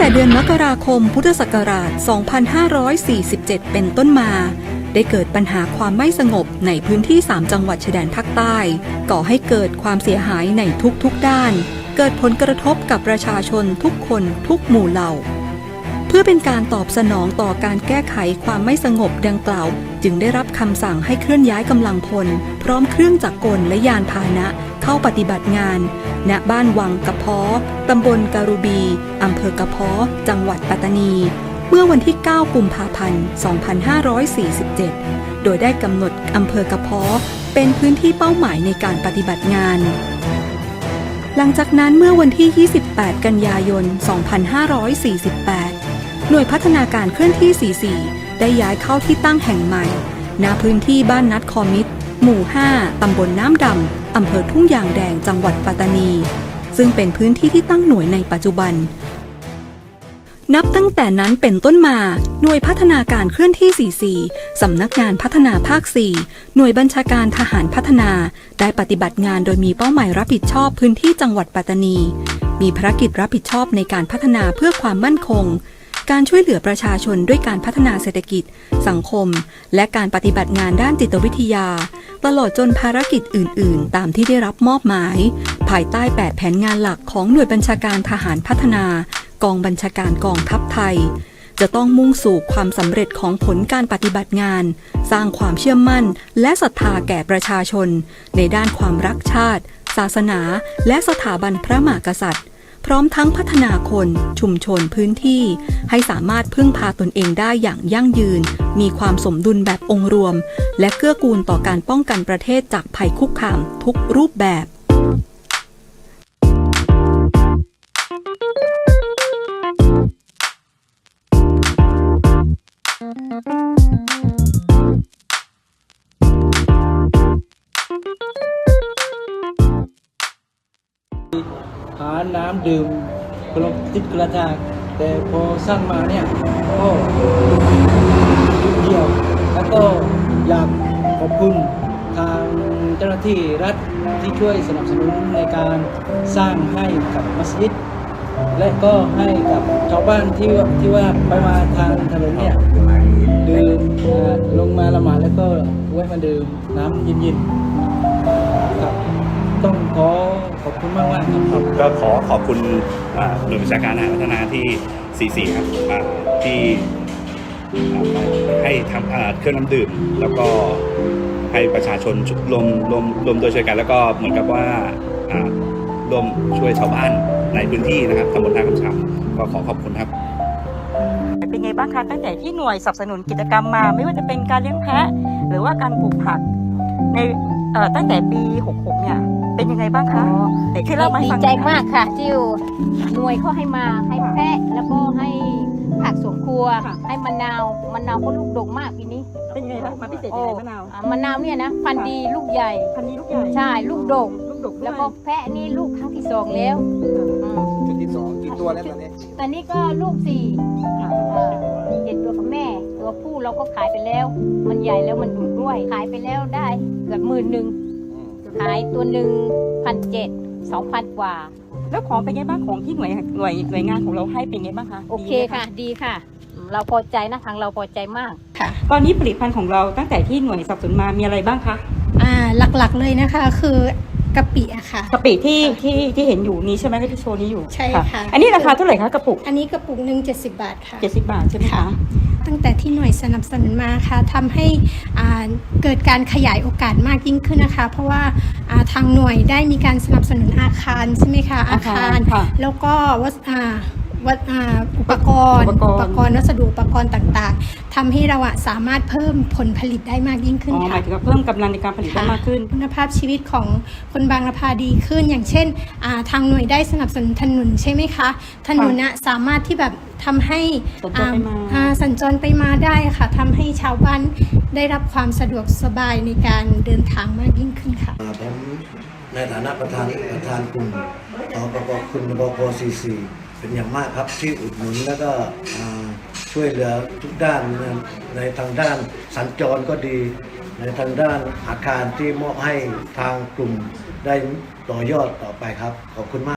แต่เดือนมกราคมพุทธศักราช 2547 เป็นต้นมา ได้เกิดปัญหาความไม่สงบในพื้นที่ 3 จังหวัดชายแดนภาคใต้ ก่อให้เกิดความเสียหายในทุกๆด้าน เกิดผลกระทบกับประชาชนทุกคนทุกหมู่เหล่า เพื่อเป็นการตอบสนองต่อการแก้ไขความไม่สงบดังกล่าว จึงได้รับคำสั่งให้เคลื่อนย้ายกำลังพล พร้อมเครื่องจักรกลและยานพาหนะ เข้าปฏิบัติงาน ณ บ้านวังกระเพาะตำบลการุบี อำเภอกระเพาะจังหวัดปัตตานี เมื่อวันที่ 9 กุมภาพันธ์ 2547 โดยได้กำหนดอำเภอกระเพาะเป็นพื้นที่เป้าหมายในการปฏิบัติงาน หลังจากนั้นเมื่อวันที่ 28 กันยายน 2548 หน่วยพัฒนาการเคลื่อนที่ 44 ได้ย้ายเข้าที่ตั้งแห่งใหม่ณพื้นที่บ้านนัดคอมิตหมู่ 5 ตำบลน้ำดำ อำเภอทุ่งยางแดงจังหวัดปัตตานี ซึ่งเป็นพื้นที่ที่ตั้งหน่วยในปัจจุบัน นับตั้งแต่นั้นเป็นต้นมา หน่วยพัฒนาการเคลื่อนที่ 44 สำนักงานพัฒนาภาค 4 หน่วยบัญชาการทหารพัฒนา ได้ปฏิบัติงานโดยมีเป้าหมายรับผิดชอบพื้นที่จังหวัดปัตตานี มีภารกิจรับผิดชอบในการพัฒนาเพื่อความมั่นคงการช่วยเหลือประชาชนด้วยการพัฒนาเศรษฐกิจ สังคม และการปฏิบัติงานด้านจิตวิทยา ตลอดจนภารกิจอื่น ๆ ตามที่ได้รับมอบหมาย ภายใต้ 8 แผนงานหลักของหน่วยบัญชาการทหารพัฒนา กองบัญชาการกองทัพไทย จะต้องมุ่งสู่ความสำเร็จของผลการปฏิบัติงาน สร้างความเชื่อมั่น และศรัทธาแก่ประชาชน ในด้านความรักชาติ ศาสนา และสถาบันพระมหากษัตริย์ ร้อมทั้งพัฒนาคนชุมชนพื้นที่ ให้สามารถพึ่งพาตนเองได้อย่างยั่งยืน มีความสมดุลแบบองค์รวม และเกื้อกูลต่อการป้องกันประเทศจากภัยคุกคามทุกรูปแบบ หาน้ำดื่มกระติดกระจาดแต่พอสร้างมาเนี่ยก็ยุดเดียว แล้วก็อยากขอบคุณทางเจ้าหน้าที่รัฐที่ช่วยสนับสนุนในการสร้างให้กับมัสยิด และก็ให้กับชาวบ้านที่ว่าที่ว่าไปมาทางถนนเนี่ยดื่มเอ่อลงมาละหมาดแล้วก็แวะมาดื่มน้ำเย็นๆครับ ต้องขอขอบคุณมากมากๆครับก็ขอขอบคุณอ่าหน่วยบัญชาการทหารพัฒนาที่ 44 ครับอ่าที่อ่าให้ทำอ่าเครื่องน้ำดื่ม แล้วก็ให้ประชาชนชุรวมรวมรวมตัวช่วยกัน แล้วก็เหมือนกับว่าอ่ารวมช่วยชาวบ้านในพื้นที่นะครับตำบลท่าคำชำก็ขอขอบคุณครับเป็นไงบ้างคะตั้งแต่ที่หน่วยสนับสนุนกิจกรรมมา ไม่ว่าจะเป็นการเลี้ยงแพะ หรือว่าการปลูกผักในเอ่อตั้งแต่ปี 66 เนี่ย เป็นยังไงบ้างคะไหนช่วยเล่ามาให้ดีฟังหใจน่อยค่ะมากค่ะที่หน่วยเขาให้มาให้แพะแล้วก็ให้ผักสวนครัวค่ะให้มะนาวมะนาวก็ลูกดกมากปีนี้เป็นยังไงบ้างมาพิเศษยังไงมะนาวอ่มะนาวเนี่ยนะพันธุ์ดีลูกใหญ่พันนี้ลูกใหญ่ใช่ลูกดก ลูกดกแล้วก็แพะนี่ลูกครั้งที่สองแล้วอืมจุดที่สองกี่ตัวแล้วตอนนี้ตอนนี้ก็ลูกสี่ค่ะอ่าเจ็ดตัวกับแม่ ตัวผู้เราก็ขายไปแล้ว มันใหญ่แล้วมันดุด้วยขายไปแล้วได้เกือบหมื่นหนึ่ง ขายตัวหนึ่งพันเจ็ดสองพันกว่า แล้วของเป็นไงบ้างของที่หน่วยหน่วยหน่วยงานของเราให้เป็นไงบ้างคะโอเคดีไหม ค่ะ ดีค่ะอืมเราพอใจนะทางเราพอใจมากตอนนี้ผลิตภัณฑ์ของเราตั้งแต่ที่หน่วยสนับสนุนมามีอะไรบ้างคะ อ่าหลักๆเลยนะคะคือ กะปิอะค่ะ กะปิที่ที่ที่เห็นอยู่นี้ใช่ไหมที่โชว์นี้อยู่ใช่ค่ะ อันนี้ราคาเท่าไหร่คะกระปุกอันนี้กระปุกหนึ่ง70บาทค่ะ 70 บาทใช่ไหมคะตั้งแต่ที่หน่วยสนับสนุนมาค่ะทำให้อ่าเกิดการขยายโอกาสมากยิ่งขึ้นนะคะ เพราะว่าอ่าทางหน่วยได้มีการสนับสนุนอาคารใช่ไหมคะอาคารค่ะ แล้วก็วัสอ่า วัสอ่าอุปกรณ์อุปกรณ์อุปกรณ์วัสดุอุปกรณ์ต่างๆทำให้เราอะสามารถเพิ่มผลผลิตได้มากยิ่งขึ้นอ๋อหค่ะมายถึงว่าเพิ่มกำลังในการผลิตได้มากขึ้น คุณภาพชีวิตของคนบางละพาดีขึ้น อย่างเช่นอ่าทางหน่วยได้สนับสนุนถนนใช่ไหมคะ ถนนน่ะสามารถที่แบบทำให้สัญจรไปมาอ่าสัญจรไปมาได้ค่ะทำให้ชาวบ้านได้รับความสะดวกสบายในการเดินทางมากยิ่งขึ้นค่ะอ่าผมในฐานะประธานประธานกลุ่มขอขอบคุณบกซีซี เป็นอย่างมากครับที่อุดหนุนแล้วก็ช่วยเหลือทุกด้านในในทางด้านสัญจรก็ดี ในทางด้านอาคารที่มอบให้ทางกลุ่มได้ต่อยอดต่อไปครับ ขอบคุณมาก